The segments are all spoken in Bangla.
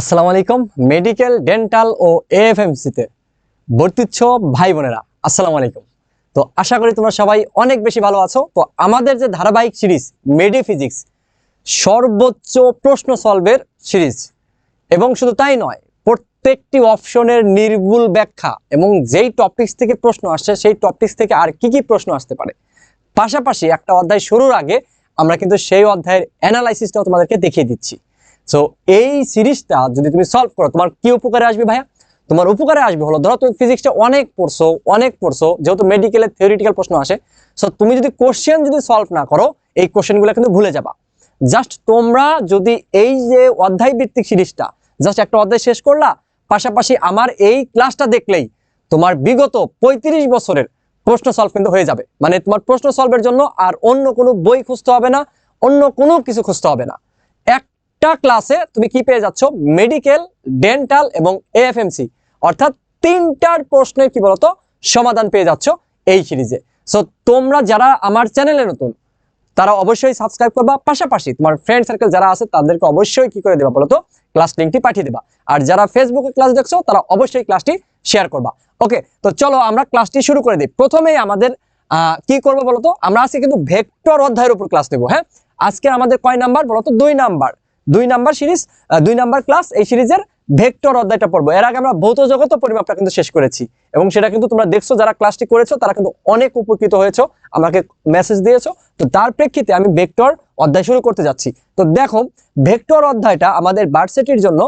আসসালামু আলাইকুম, মেডিকেল, ডেন্টাল ও এএফএমসিতে ভর্তিচ্ছ ভাই বোনেরা। আসসালামু আলাইকুম। তো আশা করি তোমরা সবাই অনেক বেশি ভালো আছো। তো আমাদের যে ধারাবাহিক সিরিজ মেডি ফিজিক্স সর্বোচ্চ প্রশ্ন সলভের সিরিজ, এবং শুধু তাই নয়, প্রত্যেকটি অপশনের নির্ভুল ব্যাখ্যা এবং যেই টপিকস থেকে প্রশ্ন আসছে, সেই টপিকস থেকে আর কি কি প্রশ্ন আসতে পারে। পাশাপাশি একটা অধ্যায় শুরুর আগে আমরা কিন্তু সেই অধ্যায়ের অ্যানালাইসিসটাও তোমাদেরকে দেখিয়ে দিচ্ছি। সো এই সিরিজটা যদি তুমি সলভ করো, তোমার কি উপকারে আসবে ভাইয়া? তোমার উপকারে আসবে হলো, ধরো তুমি ফিজিক্সটা অনেক পড়ছো অনেক পড়ছো, যেহেতু মেডিকেলের থিওরিটিক্যাল প্রশ্ন আসে সো তুমি যদি কোশ্চেন যদি সলভ না করো, এই কোশ্চেনগুলো কিন্তু ভুলে যাবা। জাস্ট তোমরা যদি এই যে অধ্যায় ভিত্তিক সিরিজটা জাস্ট একটা অধ্যায় শেষ করলা, পাশাপাশি আমার এই ক্লাসটা দেখলেই তোমার বিগত পঁয়ত্রিশ বছরের প্রশ্ন সলভ কিন্তু হয়ে যাবে। মানে তোমার প্রশ্ন সলভের জন্য আর অন্য কোনো বই খুঁজতে হবে না, অন্য কোনো কিছু খুঁজতে হবে না। একটা ক্লাসে তুমি কি পেয়ে যাচ্ছ? মেডিকেল ডেন্টাল এবং এএফএমসি অর্থাৎ তিনটার প্রশ্নের কি বলতো? সমাধান পেয়ে যাচ্ছ এই সিরিজে। সো তোমরা যারা আমার চ্যানেলে নতুন, তারা অবশ্যই সাবস্ক্রাইব করবা। পাশাপাশি তোমার ফ্রেন্ড সার্কেল যারা আছে, তাদেরকে অবশ্যই কি করে দেবা বলতো? ক্লাস লিঙ্কটি পাঠিয়ে দেবা। আর যারা ফেসবুকে ক্লাস দেখছ, তারা অবশ্যই ক্লাসটি শেয়ার করবা। ওকে তো চলো আমরা ক্লাসটি শুরু করে দিই। প্রথমেই আমাদের কি করব বলতো? আমরা আজকে কিন্তু ভেক্টর অধ্যায়ের উপর ক্লাস নেব হ্যাঁ? আজকে আমাদের কয় নাম্বার? বলতো দুই নাম্বার। দুই নাম্বার সিরিজ দুই নাম্বার ক্লাস এই সিরিজের ভেক্টর অধ্যায়টা পড়ব। এর আগে আমরা ভৌত জগত পরিমাপটা কিন্তু শেষ করেছি। এবং সেটা কিন্তু তোমরা দেখছ, যারা ক্লাসটি করেছ, তারা কিন্তু অনেক উপকৃত হয়েছো, আমাকে মেসেজ দিয়েছ। তো তার প্রেক্ষিতে আমি ভেক্টর অধ্যায় শুরু করতে যাচ্ছি। তো দেখো ভেক্টর অধ্যায়টা আমাদের ভার্সিটির জন্য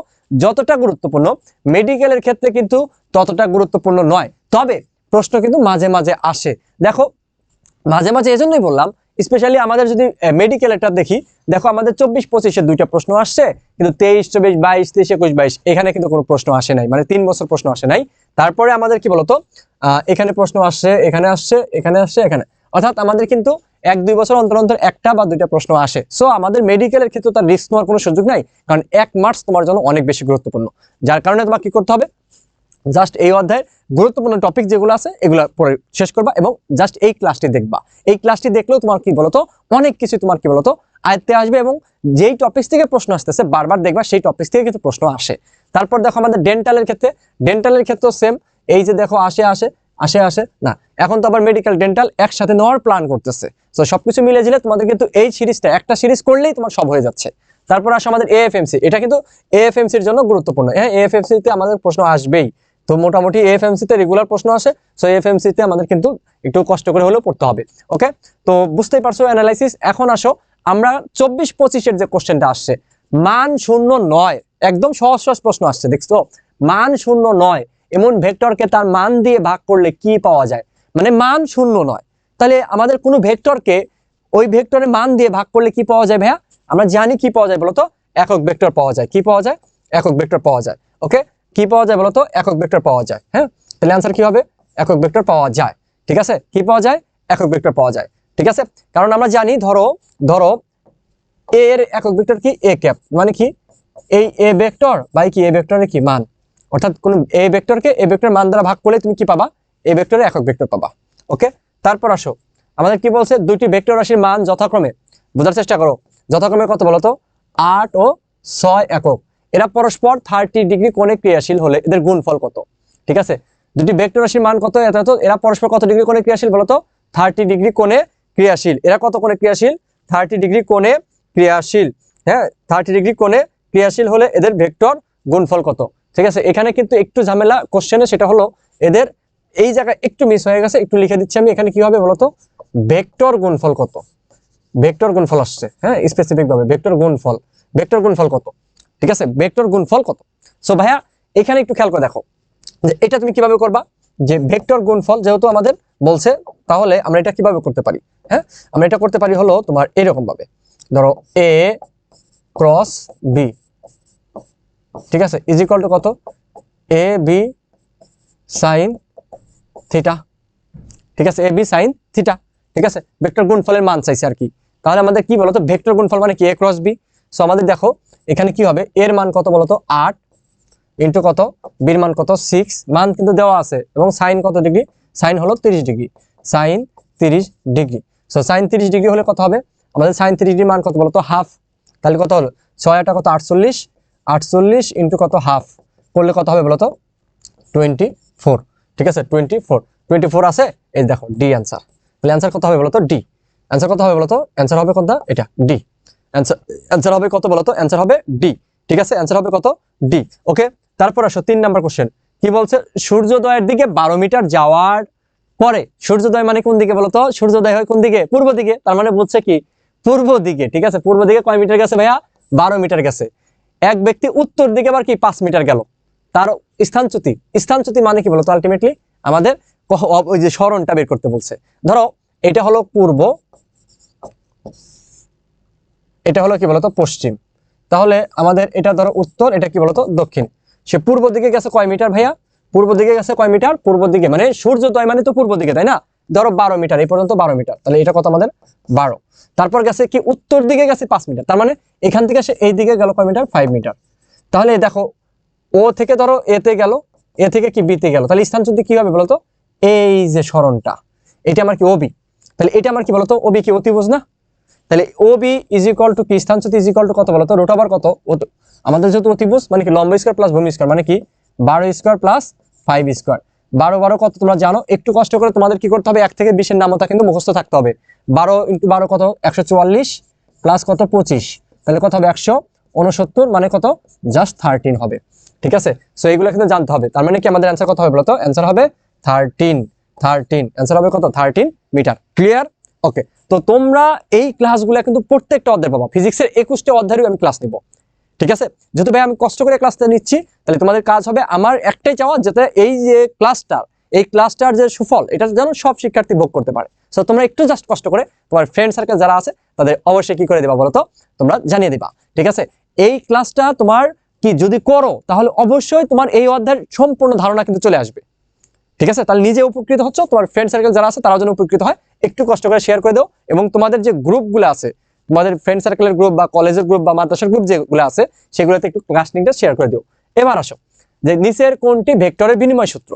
যতটা গুরুত্বপূর্ণ মেডিকেলের ক্ষেত্রে কিন্তু ততটা গুরুত্বপূর্ণ নয়। তবে প্রশ্ন কিন্তু মাঝে মাঝে আসে। দেখো, মাঝে মাঝে এজন্যই বললাম স্পেশালি আমাদের যদি মেডিকেল একটা দেখি, দেখো আমাদের চব্বিশ পঁচিশের দুইটা প্রশ্ন আসছে, কিন্তু তেইশ, চব্বিশ, বাইশ, তেইশ, একুশ, বাইশ, এখানে কিন্তু কোনো প্রশ্ন আসে নাই মানে তিন বছর প্রশ্ন আসে নাই। তারপরে আমাদের কি বলতো এখানে প্রশ্ন আসছে, এখানে আসছে এখানে আসছে, এখানে। অর্থাৎ আমাদের কিন্তু এক, দুই বছর অন্তর অন্তর একটা বা দুইটা প্রশ্ন আসে। সো আমাদের মেডিকেলের ক্ষেত্রে তার রিস্ক নেওয়ার কোনো সুযোগ নাই, কারণ এক মার্কস তোমার জন্য অনেক বেশি গুরুত্বপূর্ণ। যার কারণে তোমার কি করতে হবে? জাস্ট এই অধ্যায়ের গুরুত্বপূর্ণ টপিক যেগুলো আছে, এগুলো পরে শেষ করবা এবং জাস্ট এই ক্লাসটি দেখবা। এই ক্লাসটি দেখলেও তোমার কি বলতো? অনেক কিছু তোমার কি বলতো? আয়ত্তে আসবে এবং যেই টপিক্স থেকে প্রশ্ন আসতেছে, বারবার দেখবা সেই টপিক্স থেকে কিন্তু প্রশ্ন আসে। তারপর দেখো আমাদের ডেন্টালের ক্ষেত্রে ডেন্টালের ক্ষেত্রেও সেম এই যে দেখো, আসে আসে আসে আসে, না। এখন তো আবার মেডিকেল ডেন্টাল একসাথে নেওয়ার প্ল্যান করতেছে। তো সবকিছু মিলে জিলে তোমাদের কিন্তু এই সিরিজটা, একটা সিরিজ করলেই তোমার সব হয়ে যাচ্ছে। তারপর আসে আমাদের এএফএমসি এটা কিন্তু এএফএমসির জন্য গুরুত্বপূর্ণ। হ্যাঁ এএফএমসিতে আমাদের প্রশ্ন আসবেই। তো মোটামুটি এএফএমসিতে রেগুলার প্রশ্ন আসে সো এএফএমসিতে আমাদের কিন্তু একটু কষ্ট করে হলেও পড়তে হবে ওকে তো বুঝতেই পারছ অ্যানালাইসিস এখন আসো, আমরা চব্বিশ পঁচিশের যে কোশ্চেনটা আসছে, মান শূন্য নয়, একদম সহজ সহজ প্রশ্ন আসছে, দেখছ? মান শূন্য নয়, এমন ভেক্টরকে তার মান দিয়ে ভাগ করলে কি পাওয়া যায়? মানে মান শূন্য নয়, তাহলে আমাদের কোনো ভেক্টরকে ওই ভেক্টরের মান দিয়ে ভাগ করলে কি পাওয়া যায় ভাইয়া? আমরা জানি কি পাওয়া যায় বলতো? একক ভেক্টর পাওয়া যায়, কি পাওয়া যায়? একক ভেক্টর পাওয়া যায় ওকে কি পাওয়া যায় বলতো? একক ভেক্টর পাওয়া যায় হ্যাঁ? তাহলে অ্যান্সার কি হবে? একক ভেক্টর পাওয়া যায়, ঠিক আছে? কি পাওয়া যায়? একক ভেক্টর পাওয়া যায়, ঠিক আছে? কারণ আমরা জানি, ধরো ধরো এ এর একক ভেক্টর কি? এ ক্যাপ মানে কি? এই এ ভেক্টর বাই কি? এ ভেক্টরের কি? মান। অর্থাৎ কোন এ ভেক্টরকে এ ভেক্টর মান দ্বারা ভাগ করলে তুমি কি পাবা? এ ভেক্টরে একক ভেক্টর পাবা ওকে তারপর আসো, আমাদের কি বলছে? দুইটি ভেক্টর রাশির মান যথাক্রমে, বোঝার চেষ্টা করো, যথাক্রমে কত বলতো? আট ও ছয় একক। এরা পরস্পর থার্টি ডিগ্রি কোণে ক্রিয়াশীল হলে এদের গুণফল কত? ঠিক আছে? দুটি ভেক্টর রাশির মান কত, এত এরা পরস্পর কত ডিগ্রি কোণে ক্রিয়াশীল বলতো? থার্টি ডিগ্রি কোণে ক্রিয়াশীল। এরা কত কোণে ক্রিয়াশীল? থার্টি ডিগ্রি কোণে ক্রিয়াশীল। হ্যাঁ? থার্টি ডিগ্রি কোণে ক্রিয়াশীল হলে এদের ভেক্টর গুণফল কত? ঠিক আছে? এখানে কিন্তু একটু ঝামেলা কোশ্চেনে সেটা হলো এদের এই জায়গায় একটু মিস হয়ে গেছে, একটু লিখে দিচ্ছি আমি, এখানে কি হবে বলতো? ভেক্টর গুণফল কত? ভেক্টর গুণফল আসছে। হ্যাঁ? স্পেসিফিক ভাবে ভেক্টর গুণফল। ভেক্টর গুণফল কত? ঠিক আছে? ভেক্টর গুণফল কত? সো ভাইয়া, এখানে একটু খেয়াল করে দেখো। এটা তুমি কীভাবে করবা? যে ভেক্টর গুণফল যেহেতু আমাদের বলছে, তাহলে আমরা এটা কীভাবে করতে পারি? হ্যাঁ? আমরা এটা করতে পারি হলো তোমার এরকম ভাবে ধরো এ ক্রস বি ঠিক আছে? ইজ ইকুয়াল টু কত? এ বি সাইন থিটা ঠিক আছে? এ বি সাইন থিটা ঠিক আছে? ভেক্টর গুণফলের মান চাইছে আর কি। তাহলে আমাদের কি বলতো? ভেক্টর গুণফল মানে কি? এ ক্রস বি সো আমাদের দেখো এখানে কি হবে? এর মান কত বলতো? আট। ইন্টু কত? বির মান কত? সিক্স মান কিন্তু দেওয়া আছে। এবং সাইন কত ডিগ্রি? সাইন হলো তিরিশ ডিগ্রি। সাইন তিরিশ ডিগ্রি। সো সাইন তিরিশ ডিগ্রি হলে কত হবে? আমাদের সাইন তিরিশ ডিগ্রি মান কত বলতো? হাফ তাহলে কত হলো? ছয় আটা কত? আটচল্লিশ। আটচল্লিশ ইন্টু কত? হাফ করলে কত হবে বলো তো টোয়েন্টি ফোর ঠিক আছে? টোয়েন্টি ফোর টোয়েন্টি ফোর আছে? এই দেখো ডি অ্যান্সার তাহলে অ্যান্সার কত হবে বলো তো ডি অ্যান্সার কত হবে বলো তো অ্যান্সার হবে কত এটা ডি অ্যান্সার হবে কত বলতো? অ্যান্সার হবে ডি ঠিক আছে? অ্যান্সার হবে কত? ডি ওকে তারপর আসো, তিন নাম্বার কোশ্চেন কি বলছে? সূর্যোদয়ের দিকে বারো মিটার যাওয়ার পরে, সূর্যোদয় মানে কোন দিকে বলতো? সূর্যোদয় হয় কোন দিকে? পূর্ব দিকে। তার মানে বলছে কি? পূর্ব দিকে। ঠিক আছে? পূর্ব দিকে কয় মিটার গেছে ভাইয়া? বারো মিটার গেছে। এক ব্যক্তি উত্তর দিকে আবার কি? পাঁচ মিটার গেল। তার স্থানচ্যুতি স্থানচ্যুতি মানে কি বলতো আলটিমেটলি আমাদের ওই যে স্মরণটা বের করতে বলছে। ধরো, এটা হলো পূর্ব এটা হলো কি বলতো, পশ্চিম। তাহলে আমাদের এটা ধরো উত্তর, এটা কি বলতো, দক্ষিণ। সে পূর্ব দিকে গেছে কয় মিটার ভাইয়া? পূর্ব দিকে গেছে কয় মিটার? পূর্ব দিকে। মানে সূর্যোদয় মানে তো পূর্ব দিকে, তাই না? ধরো বারো মিটার, এই পর্যন্ত বারো মিটার। তাহলে এটা কত আমাদের? বারো। তারপর গেছে কি, উত্তর দিকে গেছে পাঁচ মিটার। তার মানে এখান থেকে সে এই দিকে গেল কয় মিটার? Five metre. তাহলে দেখো, ও থেকে ধরো এতে গেল, এ থেকে কি বিতে গেল। তাহলে স্থান যদি কি হবে বলতো? এই যে স্মরণটা। এটা আমার কি ওবি তাহলে এটা আমার কি বলতো? ওবি কি অতিভুজ না? তাহলে ওবি ইজ ইকুয়াল টু কি? ইজ ইকুয়াল টু কত বলতো রোট ওভার কত? আমাদের যেহেতু অতিভুজ মানে কি লম্ব স্কোয়ার প্লাস ভূমি স্কোয়ার মানে কি? বারো স্কোয়ার প্লাস ফাইভ স্কোয়ার বারো বারো কত তোমরা জানো? একটু কষ্ট করে তোমাদের কি করতে হবে? এক থেকে বিশের নামতা কিন্তু মুখস্থ থাকতে হবে। বারো ইন্টু বারো কত? একশো চুয়াল্লিশ প্লাস কত? পঁচিশ। তাহলে কত হবে? একশো উনসত্তর মানে কত? জাস্ট থার্টিন হবে। ঠিক আছে? সো এইগুলো কিন্তু জানতে হবে। তার মানে কি আমাদের অ্যান্সার কত হবে বলতো অ্যান্সার হবে থার্টিন থার্টিন অ্যান্সার হবে কত? থার্টিন মিটার ক্লিয়ার ওকে তো তোমরা এই ক্লাসগুলো কিন্তু প্রত্যেকটা অধ্যায় পাবা। ফিজিক্সের একুশটা অধ্যায়েরও আমি ক্লাস নিব। ঠিক আছে? যেহেতু ভাই আমি কষ্ট করে ক্লাসটা নিচ্ছি, তাহলে তোমাদের কাজ হবে আমার একটাই চাওয়া যাতে এই যে ক্লাসটার এই ক্লাসটার যে সুফল, এটা যেন সব শিক্ষার্থী ভোগ করতে পারে। সো তোমরা একটু জাস্ট কষ্ট করে তোমার ফ্রেন্ড সার্কেল যারা আছে, তাদের অবশ্যই কি করে দিবা বলো তো তোমরা জানিয়ে দিবা। ঠিক আছে? এই ক্লাসটা তোমার কি যদি করো, তাহলে অবশ্যই তোমার এই অধ্যায়ের সম্পূর্ণ ধারণা কিন্তু চলে আসবে। ঠিক আছে? তাহলে নিজে উপকৃত হচ্ছ, তোমার ফ্রেন্ড সার্কেল যারা আছে, তারাও যেন উপকৃত হয়। একটু কষ্ট করে শেয়ার করে দাও এবং তোমাদের যে গ্রুপগুলো আছে, তোমাদের ফ্রেন্ড সার্কেলের গ্রুপ বা কলেজের গ্রুপ বা মাদ্রাসার গ্রুপ যেগুলো আছে, সেগুলোতে একটু ক্লাস লিঙ্কটা শেয়ার করে দিও। এবার আসো, যে নিচের কোনটি ভেক্টরের বিনিময় সূত্র?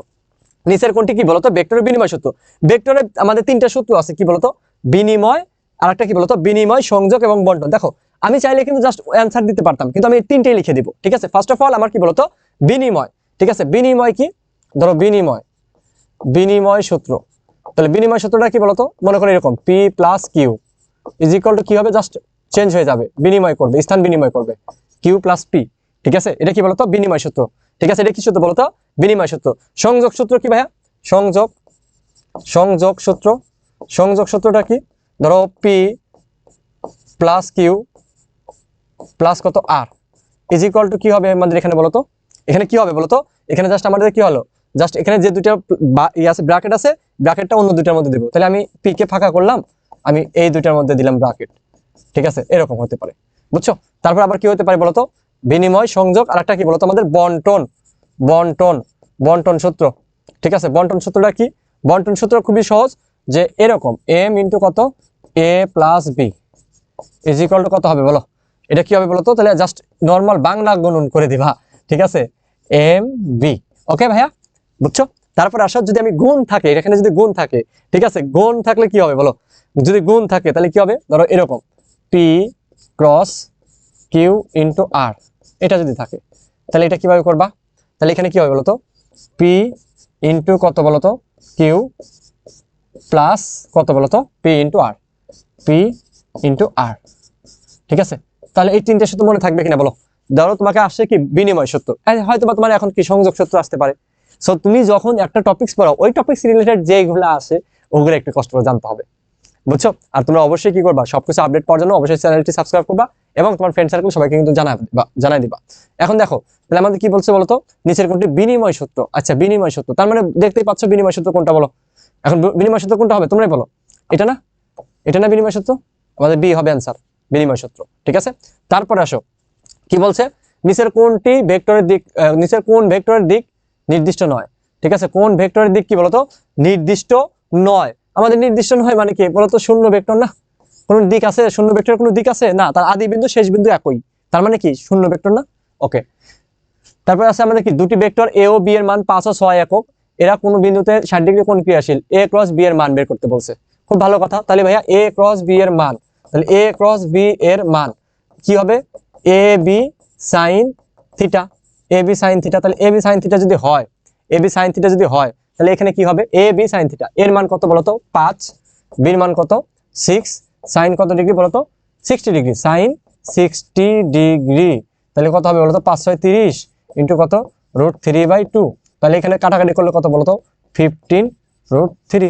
নিচের কোনটি কি বলতো? ভেক্টরের বিনিময় সূত্র। ভেক্টরের আমাদের তিনটা সূত্র আছে, কি বলতো? বিনিময় আর একটা কি বলতো? বিনিময়, সংযোগ এবং বন্টন। দেখো, আমি চাইলে কিন্তু জাস্ট অ্যান্সার দিতে পারতাম, কিন্তু আমি তিনটেই লিখে দিব, ঠিক আছে? ফার্স্ট অফ অল আমার কি বলতো? বিনিময়, ঠিক আছে? বিনিময় কি? ধরো বিনিময় বিনিময় সূত্র। তাহলে বিনিময় সূত্রটা কি বলতো? মনে করো এরকম P plus Q is equal to কি হবে? জাস্ট চেঞ্জ হয়ে যাবে। বিনিময় করবে, স্থান বিনিময় করবে। কিউ প্লাস পি ঠিক আছে? এটা কি বলতো? বিনিময় সূত্র। ঠিক আছে? এটা কি সূত্র বলতো? বিনিময় সূত্র। সংযোগ সূত্র কি ভাইয়া? সংযোগ সংযোগ সূত্র। সংযোগ সূত্রটা কি? ধরো পি প্লাস কিউ প্লাস কত আর ইজ ইকুয়াল টু কি হবে আমাদের এখানে বলতো? এখানে কি হবে বলতো? এখানে জাস্ট আমাদের কি হলো? জাস্ট এখানে যে দুইটা বা- ই আছে ব্র্যাকেট আছে ব্র্যাকেটটা অন্য দুইটার মধ্যে দেবো। তাহলে আমি পি কে ফাঁকা করলাম, আমি এই দুইটার মধ্যে দিলাম ব্র্যাকেট ঠিক আছে? এরকম হতে পারে। বুঝছ? তারপর আবার কি হতে পারে বলতো? বিনিময়, সংযোগ আর একটা কি বলতো আমাদের? বন্টন। বন্টন। বন্টন সূত্র। ঠিক আছে? বন্টন সূত্রটা কি? বন্টন সূত্র খুবই সহজ যে এরকম এম ইন্টু কত? A plus B is equal to কত হবে বলো? এটা কি হবে বলো তো তাহলে জাস্ট নর্মাল বাংলা গুণন করে দিবা। ঠিক আছে? এম বি ওকে ভাইয়া? বুঝছ? তারপর আসার যদি আমি গুণ থাকে, এখানে যদি গুণ থাকে, ঠিক আছে? গুণ থাকলে কি হবে বলো? যদি গুণ থাকে, তাহলে কি হবে? ধরো এরকম। P cross Q into R এটা যদি থাকে, তাহলে এটা কীভাবে করবা? তাহলে এখানে কি হবে বলো তো? পি ইন্টু কত বলো তো? কিউ প্লাস কত বলো তো? P into R P into R ঠিক আছে? তাহলে এই তিনটে সূত্র মনে থাকবে কিনা বলো? ধরো তোমাকে আসছে কি? বিনিময় সূত্র। হয়তো বা তোমার এখন কি সংযোগ সূত্র আসতে পারে। সো তুমি যখন একটা টপিক্স পড়ো ওই টপিক্স রিলেটেড যেগুলো আসে ওগুলো একটু কষ্ট করে জানতে হবে। বুঝছ? আর তোমরা অবশ্যই কি করবা? সবকিছু আপডেট পাওয়ার জন্য অবশ্যই চ্যানেলটি সাবস্ক্রাইব করবা এবং তোমার ফ্রেন্ড সার্কেল সবাইকে কিন্তু জানাই দিবা। এখন দেখো, তাহলে আমাদের কি বলছে বলতো? নিচের কোনটি বিনিময় সূত্র। আচ্ছা বিনিময় সূত্র। তার মানে দেখতেই পাচ্ছ বিনিময় সূত্র কোনটা বলো? এখন বিনিময় সূত্র কোনটা হবে? তোমরাই বলো। এটা না? এটা না বিনিময় সূত্র? আমাদের বি হবে অ্যান্সার বিনিময় সূত্র। ঠিক আছে? তারপরে আসো। কি বলছে? নিচের কোনটি ভেক্টরের দিক নিচের কোন ভেক্টরের দিক নির্দিষ্ট নয়। ঠিক আছে? কোন ভেক্টরের দিক কি বলতো? নির্দিষ্ট নয়। আমাদের নির্দিষ্ট নয় মানে কি? বলতো শূন্য ভেক্টর না? কোন দিক আছে? শূন্য ভেক্টরের কোনো দিক আছে? না, তার আদি বিন্দু, শেষ বিন্দু একই। তার মানে কি? শূন্য ভেক্টর না? ওকে। তারপর আছে আমাদের কি? দুটি ভেক্টর এ ও বি এর মান পাঁচ ও ছয় একক। এরা কোনো বিন্দুতে ষাট ডিগ্রি কোন ক্রিয়াশীল। এ ক্রস বি এর মান বের করতে বলছে। খুব ভালো কথা। তাহলে ভাইয়া এ ক্রস বি এর মান। তাহলে এ ক্রস বি এর মান কি হবে? A B sine theta A B sine theta তাহলে এ বি সাইন থিটা যদি হয় এ বি সাইন থিটা যদি হয়, তাহলে এখানে কি হবে? এ বি সাইন থিটা এর মান কত বলতো? পাঁচ। বির মান কত? সিক্স সাইন কত ডিগ্রি বলতো? Sixty degree. Sine sixty degree. তাহলে কত হবে বলতো? পাঁচ ছয় তিরিশ ইন্টু কত? রুট থ্রি বাই টু তাহলে এখানে কাটাকাটি করলে কত বলতো? ফিফটিন রুট থ্রি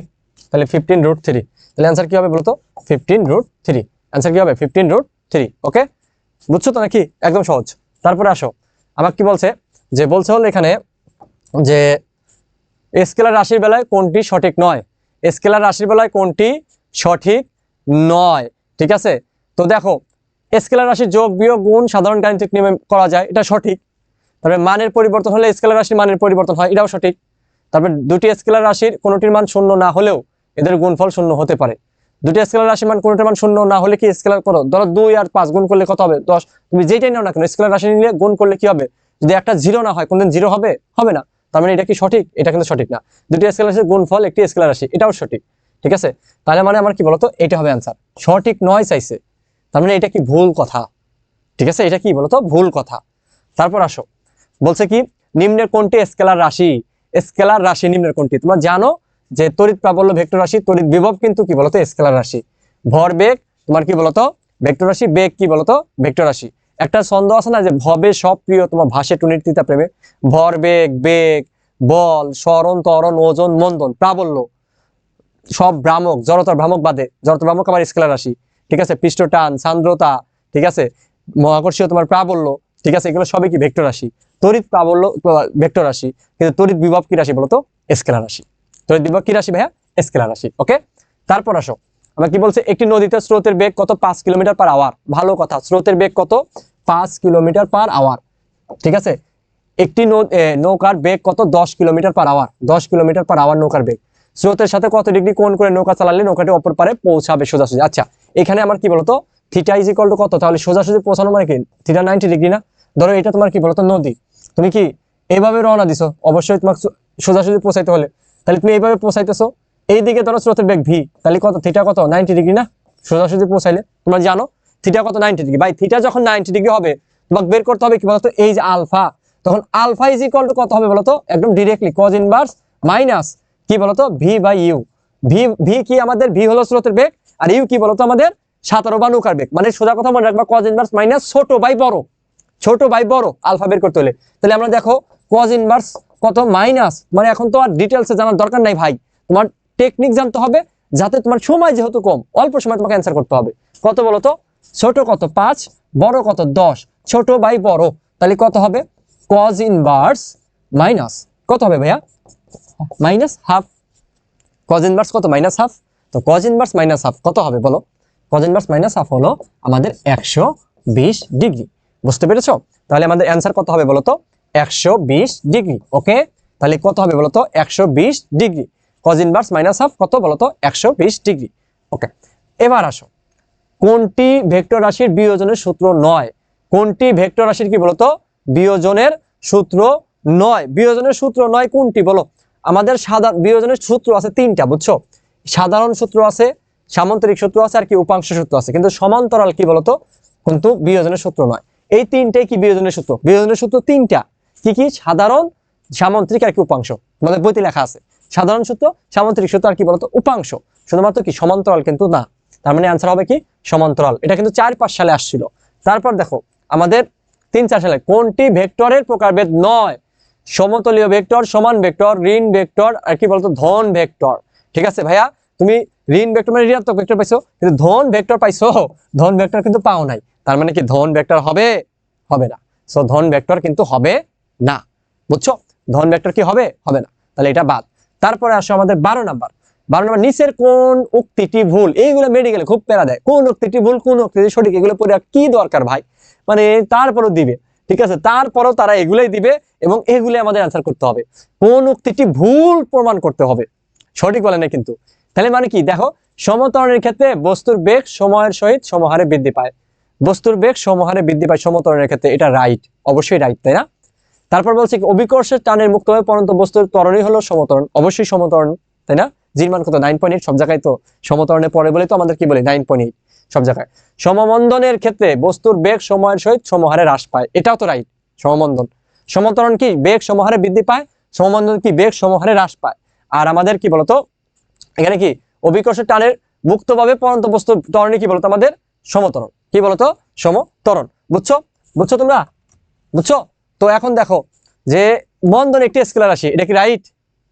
তাহলে ফিফটিন রুট থ্রি তাহলে অ্যান্সার কি হবে বলতো? ফিফটিন রুট থ্রি অ্যান্সার কি হবে? ফিফটিন রুট থ্রি ওকে বুঝছ তো নাকি? একদম সহজ। তারপরে আসো। আমার কি বলছে? যে বলছে হলো এখানে যে স্কেলার রাশির বেলায় কোনটি সঠিক নয়? স্কেলার রাশির বেলায় কোনটি সঠিক নয়? ঠিক আছে? তো দেখো, স্কেলার রাশির যোগ, বিয়োগ, গুণ সাধারণ গাণিতিক নিয়মে করা যায়, এটা সঠিক। তারপরে মানের পরিবর্তন হলে স্কেলার রাশির মানের পরিবর্তন হয়, এটাও সঠিক। তারপরে দুটি স্কেলার রাশির কোনোটির মান শূন্য না হলেও এদের গুণফল শূন্য হতে পারে। দুটি স্কেলার রাশির মান, কোনোটির মান শূন্য না হলে কি স্কেলার করো? ধরো দুই আর পাঁচ গুণ করলে কত হবে? দশ। তুমি যেটাই নাও না কেন স্কেলার রাশি নিলে গুণ করলে কি হবে? যদি একটা জিরো না হয়, কোনদিন জিরো হবে? হবে না। তার মানে এটা কি সঠিক? এটা কিন্তু সঠিক না। দুটি স্কেলার রাশির গুণফল, একটি স্কেলার রাশি, এটাও সঠিক। ঠিক আছে? তাহলে মানে আমার কি বলতো? এটা হবে অ্যান্সার সঠিক নয় চাইছে। তার মানে এটা কি ভুল কথা? ঠিক আছে? এটা কি বলতো? ভুল কথা। তারপর আসো। বলছে কি, নিম্নের কোনটি স্কেলার রাশি? স্কেলার রাশি নিম্নের কোনটি? তোমরা জানো যে তড়িৎ প্রাবল্য ভেক্টর রাশি, তড়িৎ বিভব কিন্তু কি বলতো? স্কেলার রাশি। ভর বেগ, তোমার কি বলতো? ভেক্টর রাশি, বেগ কি বলতো? ভেক্টর রাশি। একটা ছন্দ আছে না যে ভবে সব প্রিয় তোমার ভাষে টুনির তিতা প্রেমে। ভর বেগ বেগ, বল স্মরণ তরণ ওজন, মন্দন, প্রাবল্য। সব ভ্রামক, জড়তার ভ্রামক বাদে। জড়তার ভ্রামক আমার স্কেলার রাশি। ঠিক আছে? পৃষ্ঠটান সান্দ্রতা, ঠিক আছে? মহাকর্ষীয় তোমার প্রাবল্য। ঠিক আছে? এগুলো সবই কি? ভেক্টর রাশি। তড়িৎ প্রাবল্য, ভেক্টর রাশি। কিন্তু তড়িৎ বিভব কি রাশি বলতো? স্কেলার রাশি। তড়িৎ বিভব কি রাশি ভাইয়া? স্কেলার রাশি ওকে তারপর আসো। আমরা কি বলছে? একটি নদীতে স্রোতের বেগ কত? পাঁচ কিলোমিটার পার আওয়ার ভালো কথা, স্রোতের বেগ কত? পাঁচ কিলোমিটার পার আওয়ার ঠিক আছে? একটি নৌকার বেগ কত? দশ কিলোমিটার পার আওয়ার দশ কিলোমিটার পার আওয়ার নৌকার বেগ। স্রোতের সাথে কত ডিগ্রি কোন করে নৌকা চালালে নৌকাটি অপর পারে পৌঁছাবে সোজাসুজি? আচ্ছা এখানে আমার কি বলতো? থিটা ইজ ইকুয়াল টু কত? তাহলে সোজাসুজি পৌঁছানো মানে কি? থিটা নাইনটি ডিগ্রি না? ধরো এটা তোমার কি বলতো? নদী। তুমি কি এইভাবে রওনা দিছো? অবশ্যই তোমাকে সো- সোজাসুজি পৌঁছাইতে হলে। তাহলে তুমি এইভাবে পৌঁছাইতেছো। এইদিকে ধরো স্রোতের বেগ ভি তাহলে কত? থিটা কত? নাইনটি ডিগ্রি না? সোজাসুজি পৌঁছাইলে। তোমরা জানো থিটা কত? নাইনটি ডিগ্রি ভাই থিটা যখন নাইনটি ডিগ্রি হবে, তোমাকে বের করতে হবে কি বলতো? এই যে আলফা তখন আলফা ইজ ইকুয়াল টু কত হবে বলতো? একদম ডিরেক্টলি কজ ইনভার্স মাইনাস কি বলতো? V by U V V কি আমাদের? ভি হলো স্রোতের বেগ, আর ইউ কি বলতো? আমাদের সাতারো বা নৌকার বেগ। মানে সোজা কথা মনে রাখবা কজ ইনভার্স মাইনাস ছোট বাই বড়। ছোট বাই বড় আলফা বের করতে হলে। তাহলে আমরা দেখো কজ ইনভার্স কত মাইনাস মানে এখন তো আর ডিটেলসে জানার দরকার নাই ভাই। তোমার টেকনিক জানতে হবে, যাতে তোমার সময় যেহেতু কম, অল্প সময় তোমাকে অ্যান্সার করতে হবে। কত বলো তো? ছোট কত? পাঁচ, বড় কত? দশ। ছোট বাই বড়। তাহলে কত হবে? কজ ইনভার্স মাইনাস কত হবে ভাইয়া? মাইনাস হাফ কজ ইনভার্স কত? মাইনাস হাফ তো কজ ইনভার্স মাইনাস হাফ কত হবে বলো? কজ ইনভার্স মাইনাস হাফ হলো আমাদের একশো বিশ ডিগ্রি। বুঝতে পেরেছ? তাহলে আমাদের অ্যান্সার কত হবে বলো তো? একশো বিশ ডিগ্রি, ওকে? তাহলে কত হবে বলো তো একশো degree. Cos inverse minus half কত বলো তো একশো ডিগ্রি, ওকে? এবার আসো। কোনটি ভেক্টর রাশির বিয়োজনের সূত্র নয়? কোনটি ভেক্টর রাশির কি বলতো? বিয়োজনের সূত্র নয়। বিয়োজনের সূত্র নয় কোনটি বলো? আমাদের সাধারণ বিয়োজনের সূত্র আছে তিনটা, বুঝছ? সাধারণ সূত্র আছে, সামান্তরিক সূত্র আছে, আর কি উপাংশ সূত্র আছে। কিন্তু সমান্তরাল কি বলতো? কিন্তু বিয়োজনের সূত্র নয়। এই তিনটাই কি বিয়োজনের সূত্র? বিয়োজনের সূত্র তিনটা। কি কি? সাধারণ সামন্ত্রিক আর কি উপাংশ। আমাদের বইতে লেখা আছে। সাধারণ সূত্র, সামন্ত্রিক সূত্র আর কি বলতো? উপাংশ। শুধুমাত্র কি? সমান্তরাল কিন্তু না। তার মানে অ্যান্সার হবে কি? সমান্তরাল। এটা কিন্তু চার পাঁচ সালে আসছিল। তারপর দেখো, আমাদের তিন চার সালে কোনটি ভেক্টরের প্রকারভেদ নয়? সমতলীয় ভেক্টর সমান ভেক্টর, ঋণ ভেক্টর, আর কি বলতো? ধন ভেক্টর। ঠিক আছে ভাইয়া? তুমি ঋণ ভেক্টর মানে ঋণাত্মক ভেক্টর পাইছো, কিন্তু ধন ভেক্টর পাইছো, ধন ভেক্টর কিন্তু পাও নাই। তার মানে কি ধন ভেক্টর হবে? হবে না। সো ধন ভেক্টর কিন্তু হবে না। বুঝছ? ধন ভেক্টর কি হবে? হবে না। তাহলে এটা বাদ। তারপরে আসো আমাদের বারো নাম্বার বারো নাম্বার নিচের কোন উক্তিটি ভুল? এইগুলো মেডিকেলে খুব পেরা দেয়। কোন উক্তিটি ভুল, কোন উক্তিটি সঠিক? এগুলো পড়ে কি দরকার ভাই? মানে তারপরও দিবে। ঠিক আছে? তারপরও তারা এগুলোই দিবে এবং এগুলো আমাদের অ্যান্সার করতে হবে। কোন উক্তিটি ভুল প্রমাণ করতে হবে? সঠিক বলে না কিন্তু। তাহলে মানে কি? দেখো, সমতরণের ক্ষেত্রে বস্তুর বেগ সময়ের সহিত সমহারে বৃদ্ধি পায়। বস্তুর বেগ সমহারে বৃদ্ধি পায় সমতরণের ক্ষেত্রে। এটা রাইট অবশ্যই রাইট তাই না? তারপর বলছে অভিকর্ষের টানের মুক্ত হয়ে পরন্ত বস্তুর ত্বরণই হলো সমতরণ। অবশ্যই সমতরণ, তাই না? জির মান কত? নাইন পয়েন্ট এইট সব জায়গায় তো সমতরণে পড়ে বলে তো আমাদের কি বলি? নাইন পয়েন্ট এইট সব জায়গায়। সমমন্দনের ক্ষেত্রে বস্তুর বেগ সময়ের সহিত সমহারে হ্রাস পায়। এটাও তো রাইট সমমন্দন। সমতরণ কি? বেগ সমহারে বৃদ্ধি পায়। সমবন্ধন কি? বেগ সমহারে হ্রাস পায়। আর আমাদের কি বলতো? এখানে কি? অভিকর্ষ টানের মুক্তভাবে পরন্ত বস্তু ত্বরণে কি বলতো আমাদের? সমতরণ। কি বলতো? সমতরণ। বুঝছ? বুঝছ তোমরা? বুঝছ? তো এখন দেখো যে বন্ধন একটি স্কেলার রাশি, এটা কি রাইট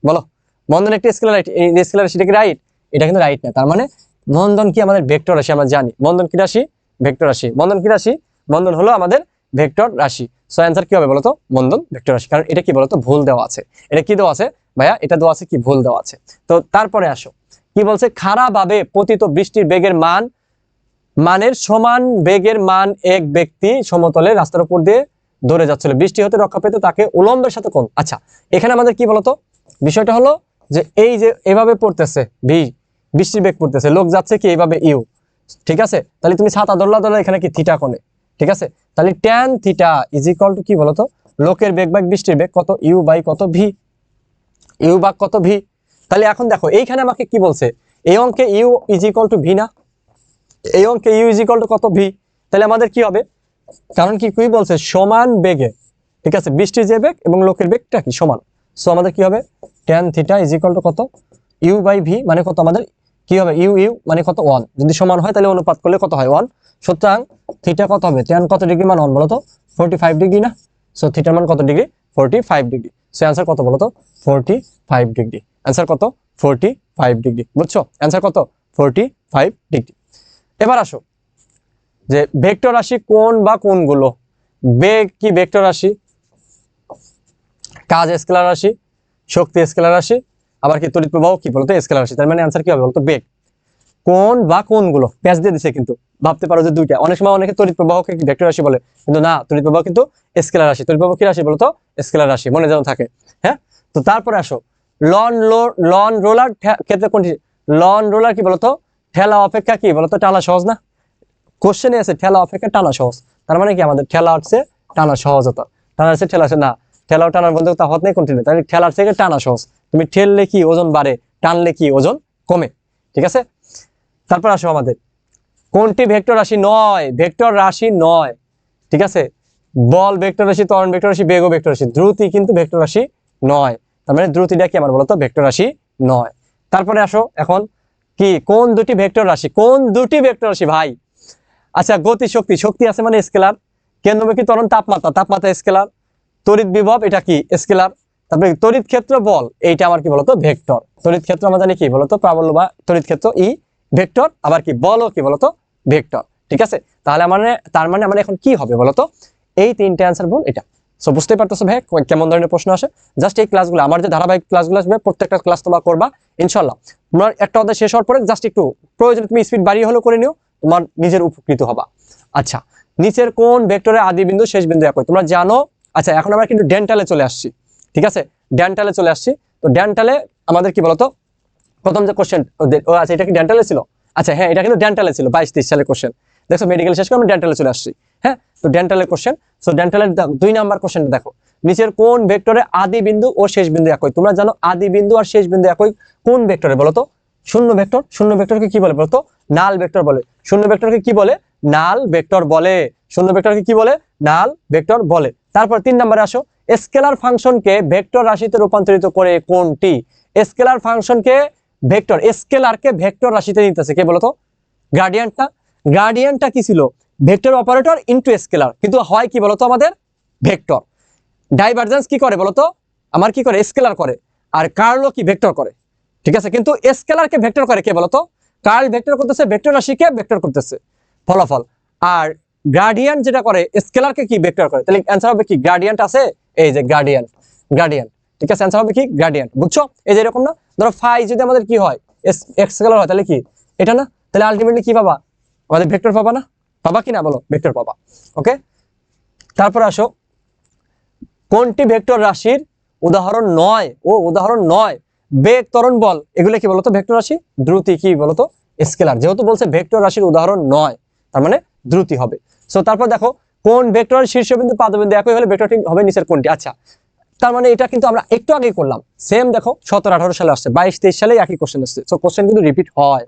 বলো। বন্ধন একটি স্কেলার রাইট এই স্কেলার রাশি, এটা কি রাইট এটা কিন্তু রাইট না, তার মানে বন্ধন কি আমাদের ভেক্টর রাশি, আমরা জানি। বন্ধন কি রাশি? ভেক্টর রাশি। বন্ধন কি রাশি? বন্ধন হলো আমাদের ভেক্টর রাশি। সো অ্যান্সার কি হবে বলতো বন্ধন ভেক্টর রাশি। কারণ এটা কি বলতো ভুল দেওয়া আছে। এটা কি দেওয়া আছে? ভাইয়া, এটা দেওয়া আছে কি? ভুল দেওয়া আছে। তো তারপরে আসো। কি বলছে? খারাপভাবে পতিত বৃষ্টির বেগের মান, মানের সমান বেগের মান এক ব্যক্তি সমতলে রাস্তার উপর দিয়ে দৌড়ে যাচ্ছিল। বৃষ্টি হতে রক্ষা পেতে তাকে উলম্বের সাথে কোন আচ্ছা এখানে আমাদের কি বলতো? বিষয়টা হলো যে এই যে এভাবে পড়তেছে, ভি, বৃষ্টির বেগ পড়তেছে, লোক যাচ্ছে কি এইভাবে ইউ, ঠিক আছে? তাহলে তুমি ছাতা ধরলা ধরলা, এখানে কি থিটা কোণে, ঠিক আছে? তাহলে tan theta is equal to কি বলতো? লোকের বেগ বাই বৃষ্টির বেগ কত ইউ বাই কত ভি, ইউ বাগ কত ভি। তাহলে এখন দেখো, এইখানে আমাকে কি বলছে? এই অঙ্কে U is equal to V না? এই অঙ্কে ইউ ইজ ইকুয়াল টু কত ভি? তাহলে আমাদের কি হবে? কারণ কি কি বলছে? সমান বেগে। ঠিক আছে? বৃষ্টির যে বেগ এবং লোকের বেগটা কি? সমান। সো আমাদের কি হবে? Tan theta is equal to কত? ইউ বাই ভি মানে কত আমাদের? কি হবে? ইউ ইউ মানে কত? ওয়ান যদি সমান হয়, তাহলে অনুপাত করলে কত হয়? ওয়ান সুতরাং থিটা কত হবে? ট্যান কত ডিগ্রি মান ওয়ান বলতো? ফোরটি ফাইভ ডিগ্রি না? সো থিটার মান কত degree? Forty five degree. So answer কত বলতো? Forty five degree. অ্যান্সার কত? Forty five degree. বুঝছ? অ্যান্সার কত? Forty five degree. এবার আসো। যে ভেক্টর রাশি কোন বা কোনগুলো? বেগ কি ভেক্টর রাশি? কাজ স্কেলার রাশি, শক্তি স্কেলার রাশি, আবার কি তড়িৎ প্রবাহ কি বলতো? স্কেলার রাশি। তার মানে অ্যান্সার কি হবে বলতো? বেগ। কোন বা কোনগুলো? প্যাচ দিয়ে দিছে কিন্তু। ভাবতে পারো যে দুইটা। অনেক সময় অনেকে তড়িৎ প্রবাহকে ভেক্টর রাশি বলে। কিন্তু না, তড়িৎ প্রবাহ কিন্তু স্কেলার রাশি। তড়িৎ প্রবাহ কি রাশি বলতো? স্কেলার রাশি। মনে যেন থাকে। হ্যাঁ? তো তারপরে আসো। লন লন রোলার ক্ষেত্রে কোনটি? লন রোলার কি বলতো? ঠেলা অপেক্ষা কি বলতো? টানা সহজ না? কোশ্চেনে আছে, ঠেলা অপেক্ষা টানা সহজ। তার মানে কি? আমাদের ঠেলা হচ্ছে টানা সহজতা। টানা আছে ঠেলা না ঠেলাও টানার বলতে তা হত নেই কন্টিনিউ তাহলে ঠেলার থেকে টানা সহজ। তুমি ঠেললে কি ওজন বাড়ে, টানলে কি ওজন কমে? ঠিক আছে? তারপর আসো আমাদের। কোনটি ভেক্টর রাশি নয়? ভেক্টর রাশি নয়। ঠিক আছে? বল ভেক্টর রাশি, ত্বরণ ভেক্টর রাশি, বেগ ভেক্টর রাশি। দ্রুতি কিন্তু ভেক্টর রাশি নয়। তার মানে দ্রুতিটা কি আমার বলতো? ভেক্টর রাশি নয়। তারপরে আসো এখন। কি? কোন দুটি ভেক্টর রাশি? কোন দুটি ভেক্টর রাশি ভাই? আচ্ছা গতি শক্তি শক্তি আছে মানে স্কেলার কেন্দ্রমুখী ত্বরণ তাপমাত্রা তাপমাত্রা স্কেলার তড়িৎ বিভব, এটা কি? স্কেলার তারপরে তড়িৎ ক্ষেত্র বল, এইটা আমার কি বলতো? ভেক্টর। তড়িৎ ক্ষেত্র আমরা জানি কি? বলতো? প্রাবল্য বা তড়িৎ ক্ষেত্র ই ভেক্টর, আবার কি? বলও কি? বলতো? ভেক্টর। ঠিক আছে? তাহলে মানে তার মানে আমার এখন কি হবে বলতো? এই তিনটে অ্যান্সার বল এটা। সো বুঝতেই পারতেছো ভাই? কেমন ধরনের প্রশ্ন আসে? জাস্ট এই ক্লাসগুলো আমার যে ধারাবাহিক ক্লাসগুলো আসবে, প্রত্যেকটা ক্লাস তোমরা করবা ইনশাল্লাহ তোমার একটা অধ্যায় শেষ হওয়ার পরে জাস্ট একটু প্রয়োজনে তুমি স্পিড বাড়িয়ে হলেও করে নিও। তোমার নিজের উপকৃত হবা। আচ্ছা নিচের কোন ভেক্টরে আদি বিন্দু শেষ বিন্দু একই? তোমরা জানো? আচ্ছা এখন আমরা কিন্তু ডেন্টালে চলে আসছি, ঠিক আছে? ডেন্টালে চলে আসছি। তো ডেন্টালে আমাদের কি বলতো? প্রথম যে কোশ্চেন ও আচ্ছা এটা কি ডেন্টালে ছিল? আচ্ছা হ্যাঁ এটা কিন্তু ডেন্টালে ছিল বাইশ তেইশ সালের কোশ্চেন দেখো মেডিকেল শেষ করে আমরা ডেন্টালে চলে আসছি হ্যাঁ? তো ডেন্টালের কোশ্চেন সো ডেন্টালের দুই নাম্বার কোশ্চেনটা দেখো। নিচের কোন ভেক্টরে আদি বিন্দু ও শেষ বিন্দু একই? তোমরা জানো আদি বিন্দু আর শেষ বিন্দু একই কোন ভেক্টরে বলো তো শূন্য ভেক্টর, শূন্য ভেক্টরকে কি বলে বলতো? নাল ভেক্টর বলে। শূন্য ভেক্টরকে কি বলে? নাল ভেক্টর বলে। শূন্য ভেক্টরকে কি বলে? নাল ভেক্টর বলে। তারপর তিন নম্বরে আসো। স্কেলার ফাংশনকে ভেক্টর রাশিতে রূপান্তরিত করে কোনটি? স্কেলার ফাংশনকে ভেক্টর, স্কেলারকে ভেক্টর রাশিতে নিতেছে কে বলতো? গ্রাডিয়ান্টটা। গ্রাডিয়ান্টটা কি ছিল? ভেক্টর অপারেটর ইনটু স্কেলার কিন্তু হয় কি বলতো আমাদের? ভেক্টর। ডাইভারজেন্স কি করে বলতো? আমার কি করে? স্কেলার করে। আর কার্লো কি? ভেক্টর করে। ঠিক আছে? কিন্তু স্কেলারকে ভেক্টর করে কে বলতো? কার্ল ভেক্টর করতেছে ভেক্টর রাশিকে ভেক্টর করতেছে? ফলাফল। আর গার্ডিয়ান যেটা করে স্কেলারকে কি ভেক্টর করে? তাহলে অ্যান্সার হবে কি? গার্ডিয়ান্ট আছে? এই যে গার্ডিয়ান গার্ডিয়ান ঠিক আছে? অ্যান্সার হবে কি? গার্ডিয়ান বুঝছ? এই যে এরকম না? ধরো ফাই যদি আমাদের কি হয় এক্স স্কেলার হয়, তাহলে কি? এটা না? তাহলে আলটিমেটলি কি পাবা? আমাদের ভেক্টর পাবা না? পাবা কি না? বলো ভেক্টর পাবা। ওকে তারপর আসো। কোনটি ভেক্টর রাশির উদাহরণ নয়? ও, উদাহরণ নয়। বেগ, ত্বরণ, বল, এগুলো কি বলতো ভেক্টর রাশি? দ্রুতি কি বলতো? স্কেলার। যেহেতু বলছে ভেক্টর রাশির উদাহরণ নয়, তার মানে দ্রুতি হবে। সো তারপর দেখো, কোন ভেক্টর শীর্ষবিন্দু পাদবিন্দু একই হলে ভেক্টরটি হবে নিচের কোনটি? আচ্ছা তার মানে এটা কিন্তু আমরা একটু আগেই করলাম। সেম দেখো, সতেরো, আঠারো সালে আসছে, বাইশ, তেইশ সালে একই কোশ্চেন আসছে সো কোশ্চেন কিন্তু রিপিট হয়।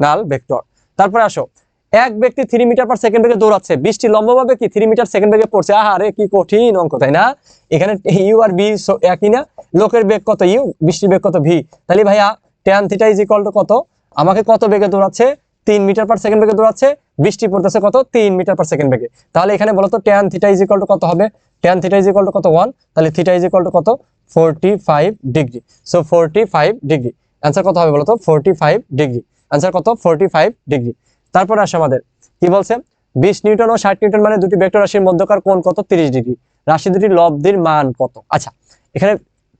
Null, vector. তারপরে আসো এক ব্যক্তি থ্রি মিটার পার সেকেন্ড বেগে দৌড়াচ্ছে। বৃষ্টি লম্বভাবে কি থ্রি মিটার সেকেন্ড বেগে পড়ছে? আরে কি কঠিন অঙ্ক, তাই না? এখানে ইউ আর বি একই না? লোকের বেগ কত? ইউ বৃষ্টির বেগ কত? ভি তাহলে ভাইয়া tan theta is equal to কত? আমাকে কত বেগে দৌড়াচ্ছে? তিন মিটার পার সেকেন্ড বেগে দৌড়াচ্ছে। বৃষ্টি পড়তেছে কত? তিন মিটার পার সেকেন্ড বেগে। তাহলে এখানে বলতো tan theta is equal to কত হবে? Tan theta is equal to কত? ওয়ান তাহলে থিটা ইজ ইকুয়াল টু কত? Forty five degree so forty five degree answer কত হবে বলতো? ফোরটি ফাইভ ডিগ্রি অ্যান্সার কত? ফোরটি ফাইভ ডিগ্রি তারপর আসে আমাদের। কি বলছে? বিশ নিউটন ও ষাট নিউটন মানে দুটি ভেক্টর রাশির মধ্যকার কোণ কত? তিরিশ ডিগ্রি। রাশি দুটির লব্ধির মান কত? আচ্ছা এখানে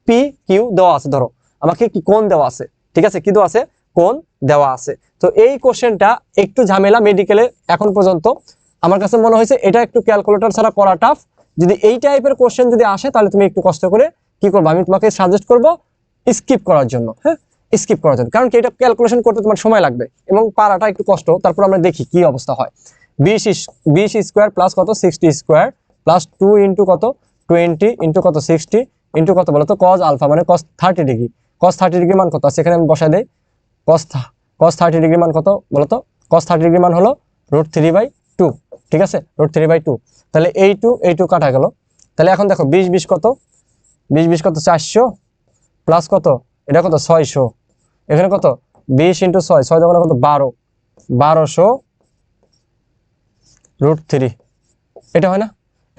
পি কিউ দেওয়া আছে, ধরো। আমাকে কি কোণ দেওয়া আছে? ঠিক আছে, কি দেওয়া আছে? কোণ দেওয়া আছে। তো এই কোশ্চেনটা একটু ঝামেলা মেডিকেলে এখন পর্যন্ত। আমার কাছে মনে হয়েছে এটা একটু ক্যালকুলেটর ছাড়া করা টাফ যদি এই টাইপের কোশ্চেন যদি আসে, তাহলে তুমি একটু কষ্ট করে কি করব? আমি তোমাকে সাজেস্ট করব স্কিপ করার জন্য হ্যাঁ? স্কিপ করার জন্য। কারণ কি, এটা ক্যালকুলেশন করতে তোমার সময় লাগবে এবং পারাটা একটু কষ্ট, তারপর আমরা দেখি কি অবস্থা হয়। বিশ বিশ স্কোয়ার প্লাস কত? Sixty square plus two into কত? টোয়েন্টি ইন্টু কত? সিক্সটি ইন্টু কত বলো কজ আলফা মানে cos thirty degree cos thirty degree মান কত? সেখানে আমি বসাই দেই। কস কস থার্টি ডিগ্রি মান কত বলো তো কস থার্টি ডিগ্রি মান হলো রুট থ্রি বাই টু ঠিক আছে? রুট থ্রি বাই টু তাহলে এই টু এই টু কাটা গেল। তাহলে এখন দেখো, বিশ বিশ কত? বিশ বিশ কত? চারশো। প্লাস কত? এটা কত? ছয়শো। এখানে কত? বিশ ইন্টু ছয় ছয় দোকানে কত? বারো। বারোশো রুট থ্রি এটা হয় না?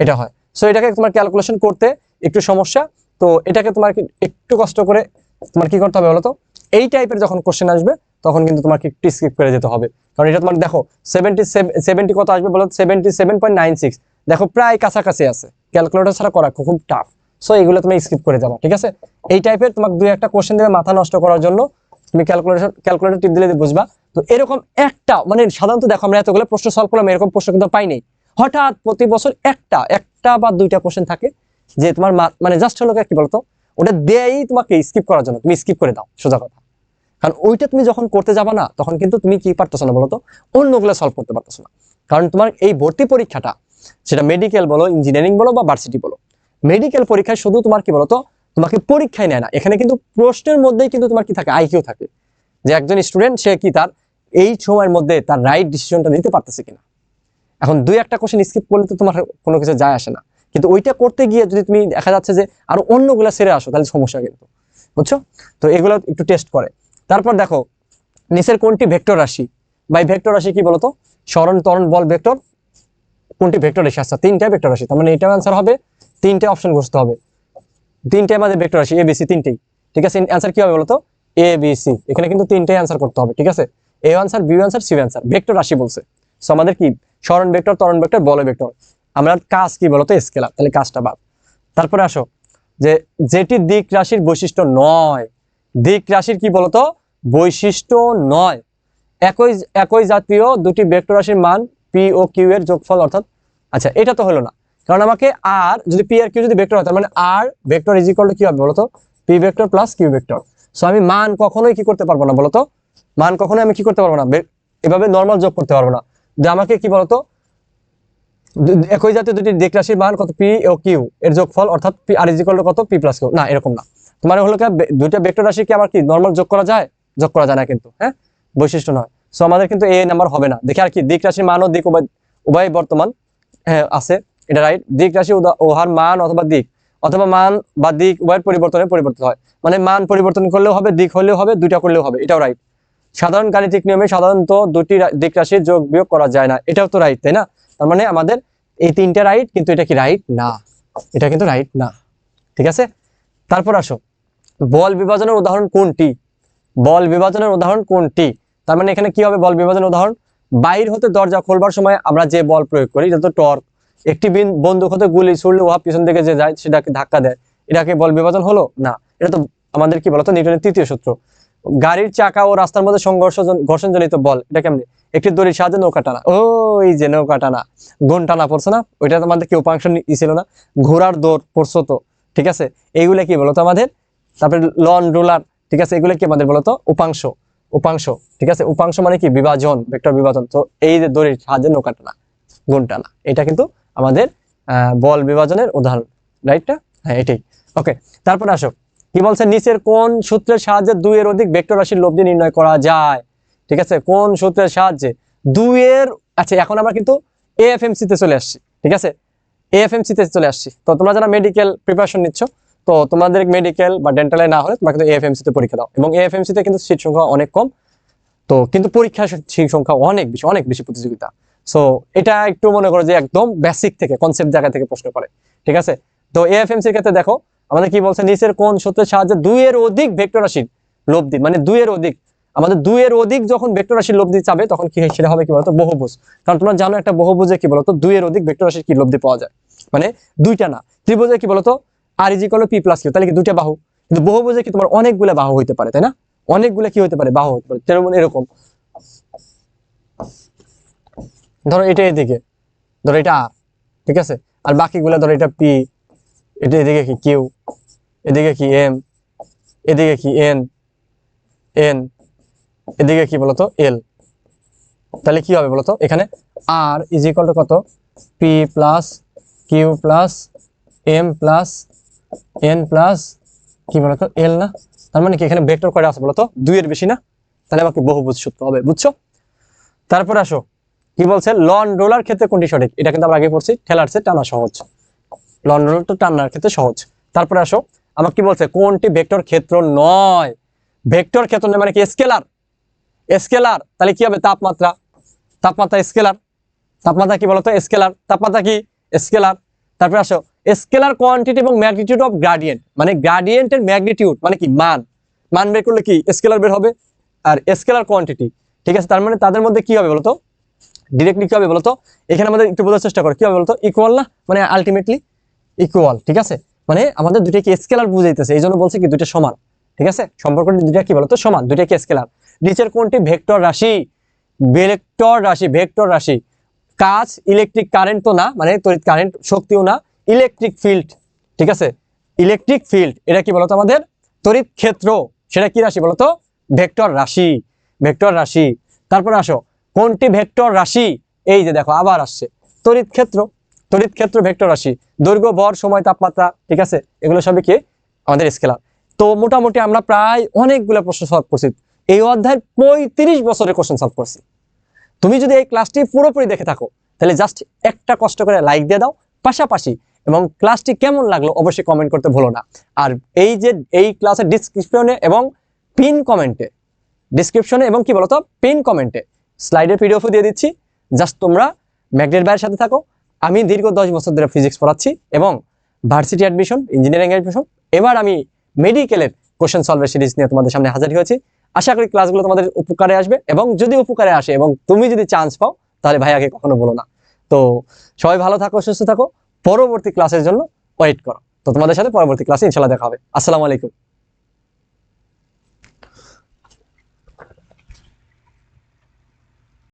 এটা হয়। সো এটাকে তোমার ক্যালকুলেশন করতে একটু সমস্যা। তো, এটাকে তোমার একটু কষ্ট করে তোমার কি করতে হবে বলো তো এই টাইপের যখন কোশ্চেন আসবে, তখন কিন্তু তোমাকে একটু স্কিপ করে যেতে হবে। কারণ এটা তোমার দেখো সেভেন্টি সেভেন্টি কত আসবে বলো seventy seven point nine six দেখো, প্রায় কাছাকাছি আছে। ক্যালকুলেটর ছাড়া করা খুব টাফ সো এগুলো তুমি স্কিপ করে যাব, ঠিক আছে? এই টাইপের তোমাকে দুই একটা কোশ্চেন দেবে মাথা নষ্ট করার জন্য। তুমি ক্যালকুলেশন ক্যালকুলেটর টিপ দিলে বুঝবা। তো এরকম একটা মানে সাধারণত দেখো আমরা এতগুলো প্রশ্ন সলভ করলাম, এরকম প্রশ্ন কিন্তু পাই নাই। হঠাৎ প্রতি বছর একটা একটা বা দুইটা কোশ্চেন থাকে, যে তোমার মানে জাস্ট হলো কি বলতো? ওটা দেয়ই তোমাকে স্কিপ করার জন্য, তুমি স্কিপ করে দাও, সোজা কথা। কারণ ওইটা তুমি যখন করতে যাবা না, তখন কিন্তু তুমি কি পারতেছো না বলতো? অন্যগুলো সলভ করতে পারতেছো না। কারণ তোমার এই ভর্তি পরীক্ষাটা, সেটা মেডিকেল বলো ইঞ্জিনিয়ারিং বলো বা ভার্সিটি বলো মেডিকেল পরীক্ষায় শুধু তোমার কি বলতো? তোমাকে পরীক্ষায় নেয় না। এখানে কিন্তু প্রশ্নের মধ্যেই কিন্তু তোমার কি থাকে? আইকিউ থাকে। যে একজন স্টুডেন্ট সে কি তার এই সময়ের মধ্যে তার রাইট ডিসিশনটা নিতে পারতেছে কিনা? এখন দুই একটা কোশ্চেন স্কিপ করলে তো তোমার কোনো কিছু যায় আসে না। কিন্তু ওইটা করতে গিয়ে যদি তুমি দেখা যাচ্ছে যে আরও অন্যগুলো সেরে আসো, তাহলে সমস্যা কিন্তু। বুঝছ? তো এগুলো একটু টেস্ট করে। তারপর দেখো, নিচের কোনটি ভেক্টর রাশি? বাই ভেক্টর রাশি কি বলতো? স্মরণ তরণ বল, ভেক্টর। কোনটি ভেক্টর রাশি? আচ্ছা তিনটা ভেক্টর রাশি। তার মানে এটা অ্যান্সার হবে। তিনটে অপশন ঘুরতে হবে। তিনটে আমাদের ভেক্টর রাশি এ বিসি তিনটেই। ঠিক আছে? অ্যান্সার কি হবে বলতো? এ বি সি এখানে কিন্তু তিনটেই অ্যান্সার করতে হবে, ঠিক আছে? A answer B answer C answer vector রাশি বলছে। সো আমাদের কি? স্মরণ ভেক্টর ত্বরণ ভেক্টর বল ভেক্টর আমরা কাজ কি বলতো? স্কেলার তাহলে কাজটা বাদ। তারপরে আসো, যে যেটি দিক রাশির বৈশিষ্ট্য নয়, দিক রাশির কি বলতো? বৈশিষ্ট্য নয়। একই একই জাতীয় দুটি ভেক্টর রাশির মান পি ও কিউ এর যোগফল অর্থাৎ আচ্ছা এটা তো হলো না। কারণ আমাকে আর যদি পি আর কিউ যদি ভেক্টর হয়, তার মানে R vector is equal to কি হবে বলতো? P vector plus Q vector so আমি মান কখনোই কি করতে পারব না বলতো? মান কখনোই আমি কি করতে পারব না? এভাবে নর্মাল যোগ করতে পারব না। যে আমাকে কি বলতো? একই জাতীয় দুটি দিক রাশির মান কত? পি ও কিউ এর যোগফল, অর্থাৎ পি আর ইজ টু কত? পি প্লাস কিউ না, এরকম না। তোমার হলো কি দুইটা ভেক্টর রাশি কি আমার কি নর্মাল যোগ করা যায়? যোগ করা যায় না কিন্তু হ্যাঁ? বৈশিষ্ট্য নয়। সো আমাদের কিন্তু এ নাম্বার হবে না। দেখি আর কি, দিক রাশির মান ও দিক উভয় বর্তমান হ্যাঁ আছে। এটা রাইট দিক রাশি উহার মান অথবা দিক। অথবা মান বা দিক উভয়ের পরিবর্তনে পরিবর্তন হয়। মানে মান পরিবর্তন করলেও হবে, দিক হলেও হবে, দুইটা করলেও হবে। এটাও রাইট সাধারণ গাণিতিক নিয়মে সাধারণত দুটি দিক রাশির যোগ বিয়োগ করা যায় না। এটাও তো রাইট তাই না? তার মানে আমাদের এই তিনটা রাইট কিন্তু এটা কি রাইট না। এটা কিন্তু রাইট না। ঠিক আছে? তারপর আসো। বল বিভাজনের উদাহরণ কোনটি? বল বিভাজনের উদাহরণ কোনটি? তার মানে এখানে কি হবে বল বিভাজনের উদাহরণ? বাইর হতে দরজা খোলবার সময় আমরা যে বল প্রয়োগ করি, এটা টর্ক। একটি বিন- বন্দুক হতে গুলি ছুড়লে উহা পিছন দিকে যে যায়, সেটাকে ধাক্কা দেয়। এটাকে বল বিভাজন হলো? না। এটা তো আমাদের কি বলতো? নিউটনের তৃতীয় সূত্র। গাড়ির চাকা ও রাস্তার মধ্যে সংঘর্ষ ঘর্ষণজনিত বল এটা কেমনি একটি দড়ির সাহায্যে নৌকা টানা। ও এই যে নৌকা টানা। গুণ টানা পড়ছে না? ওইটা আমাদের কি উপাংশ ছিল না। ঘোড়ার দৌড় পড়ছো তো, ঠিক আছে? এইগুলো কি বলতো আমাদের? তারপরে লন, রুলার, ঠিক আছে? এগুলো কি আমাদের বলতো? উপাংশ। উপাংশ, ঠিক আছে? উপাংশ মানে কি? বিভাজন, ভেক্টর বিভাজন। তো এই যে দড়ির সাহায্যে নৌকা টানা, গুণ টানা। এটা কিন্তু আমাদের বল বিভাজনের উদাহরণ রাইট না হ্যাঁ এটাই। ওকে তারপরে আসো। কি বলছে? নিচের কোন সূত্রের সাহায্যে দুইয়ের অধিক ভেক্টর রাশির লব্ধি নির্ণয় করা যায়? ঠিক আছে, কোন সূত্রের সাহায্যে? দুইয়ের আচ্ছা এখন আমরা কিন্তু এএফএমসি তে চলে আসছি, ঠিক আছে? এএফএমসি তে চলে আসছি। তো তোমরা যারা মেডিকেল প্রিপারেশন নিচ্ছ, তো তোমাদের মেডিকেল বা ডেন্টালে না হলে তোমরা কিন্তু এএফএমসি তে পরীক্ষা দাও। এবং এএফএমসি তে কিন্তু সিট সংখ্যা অনেক কম। তো কিন্তু পরীক্ষার সিট সংখ্যা অনেক বেশি অনেক বেশি প্রতিযোগিতা। সো এটা একটু মনে করো যে একদম বেসিক থেকে কনসেপ্ট জায়গা থেকে প্রশ্ন করে, ঠিক আছে? তো এএফএমসি এর ক্ষেত্রে দেখো, আমাদের কি বলছে, নিচের কোন সত্যের সাহায্যে দুইয়ের অধিক ভেক্টর রাশির লব্ধি মানে দুইয়ের অধিক, আমাদের দুইয়ের অধিক যখন ভেক্টর রাশির লব্ধি চাবে তখন কি? সেটা হবে কি বলতো, বহুভুজ। কারণ তোমরা জানো একটা বহুভুজে কি বলতো দুইয়ের অধিক ভেক্টর রাশির কি লব্ধি পাওয়া যায়? মানে দুইটা না, ত্রিভুজে কি বলতো আর ইজি করল পি প্লাস কিউ তাহলে কি দুইটা বাহু? কিন্তু বহুভুজে কি তোমার অনেকগুলো বাহু হইতে পারে, তাই না? অনেকগুলো কি হতে পারে? বাহু হতে পারে, যেমন এরকম। ধরো এটা এদিকে, ধরো এটা আর, ঠিক আছে? আর বাকিগুলো ধরো এটা পি, এটা এদিকে কি কিউ, এদিকে কি এম, এদিকে কি এন এন, এদিকে কি বলতো? এল। তাহলে কি হবে বলতো? এখানে আর ইজ ইকুয়াল টু কত? P plus Q plus M plus N plus কি বলতো? এল না? তার মানে কি এখানে ভেক্টর কয়টা আছে বলতো? দুইয়ের বেশি না? তাহলে আমাকে বহুভুজ সূত্র হবে, বুঝছ? তারপরে আসো। কি বলছে? লন রোলার ক্ষেত্রে কোনটি সঠিক? এটা কিন্তু আমরা আগে পড়ছি, ঠেলার চেয়ে টানা সহজ। লন রোলার তো টানার ক্ষেত্রে সহজ। তারপরে আসো, আমাকে কি বলছে? কোনটি ভেক্টর ক্ষেত্র নয়? ভেক্টর ক্ষেত্র নয় মানে কি? স্কেলার। স্কেলার, তাহলে কি হবে? তাপমাত্রা। তাপমাত্রা স্কেলার। তাপমাত্রা কি বলতো? স্কেলার। তাপমাত্রা কি? স্কেলার। তারপরে আসো, স্কেলার কোয়ান্টিটি এবং ম্যাগনিটিউড অফ গ্রাডিয়েন্ট মানে গ্রাডিয়েন্টের ম্যাগনিটিউড মানে কি? মান। মান বের করলে কি? স্কেলার বের হবে। আর স্কেলার কোয়ান্টিটি, ঠিক আছে? তার মানে তাদের মধ্যে কি হবে বলতো? ডিরেক্টলি কি হবে বলতো? এখানে আমাদের একটু বোঝার চেষ্টা করে কি হবে বলতো? ইকুয়াল না? মানে আলটিমেটলি ইকুয়াল ঠিক আছে? মানে আমাদের দুইটা কি স্কেলার বুঝাইতেছে এই জন্য বলছে কি দুইটা সমান, ঠিক আছে? সম্পর্ক দুইটা কি বলতো? সমান দুইটা কি স্কেলার নিচের কোনটি ভেক্টর রাশি ভেক্টর রাশি ভেক্টর রাশি। কাজ ইলেকট্রিক কারেন্ট তো না মানে তড়িৎ কারেন্ট শক্তিও না ইলেকট্রিক ফিল্ড ঠিক আছে? ইলেকট্রিক ফিল্ড এটা কি বলতো আমাদের? তড়িৎ ক্ষেত্র, সেটা কি রাশি বলতো? ভেক্টর রাশি ভেক্টর রাশি। তারপরে আসো কোনটি ভেক্টর রাশি? এই যে দেখো, আবার আসছে। তড়িৎ ক্ষেত্র তড়িৎ ক্ষেত্র ভেক্টর রাশি। দৈর্ঘ্য, ভর, সময়, তাপমাত্রা, ঠিক আছে? এগুলো সবই কি? আমাদের স্কেলার তো মোটামুটি আমরা প্রায় অনেকগুলো প্রশ্ন সলভ করছি। এই অধ্যায়ের পঁয়ত্রিশ বছরের কোশ্চেন সলভ করছি। তুমি যদি এই ক্লাসটি পুরোপুরি দেখে থাকো, তাহলে জাস্ট একটা কষ্ট করে লাইক দিয়ে দাও। পাশাপাশি এবং ক্লাসটি কেমন লাগল অবশ্যই কমেন্ট করতে ভুলো না। আর এই যে, এই ক্লাসের ডিসক্রিপশনে এবং পিন কমেন্টে ডিসক্রিপশনে এবং কি বলতো? পিন কমেন্টে স্লাইডের পিডিএফও দিয়ে দিচ্ছি। জাস্ট তোমরা ম্যাগনেট ভাইয়ের সাথে থাকো। আমি দীর্ঘ দশ বছর ধরে ফিজিক্স পড়াচ্ছি এবং ভার্সিটি অ্যাডমিশন ইঞ্জিনিয়ারিং অ্যাডমিশন এবার আমি মেডিকেলের কোশ্চেন সলভের সিরিজ নিয়ে তোমাদের সামনে হাজির হয়েছি। আশা করি ক্লাসগুলো তোমাদের উপকারে আসবে এবং যদি উপকারে আসে এবং তুমি যদি চান্স পাও, তাহলে ভাইয়াকে কখনো বলো না। তো সবাই ভালো থাকো, সুস্থ থাকো। পরবর্তী ক্লাসের জন্য ওয়েট করো। তো তোমাদের সাথে পরবর্তী ক্লাসে ইনশাল্লাহ দেখা হবে। আসসালামু আলাইকুম।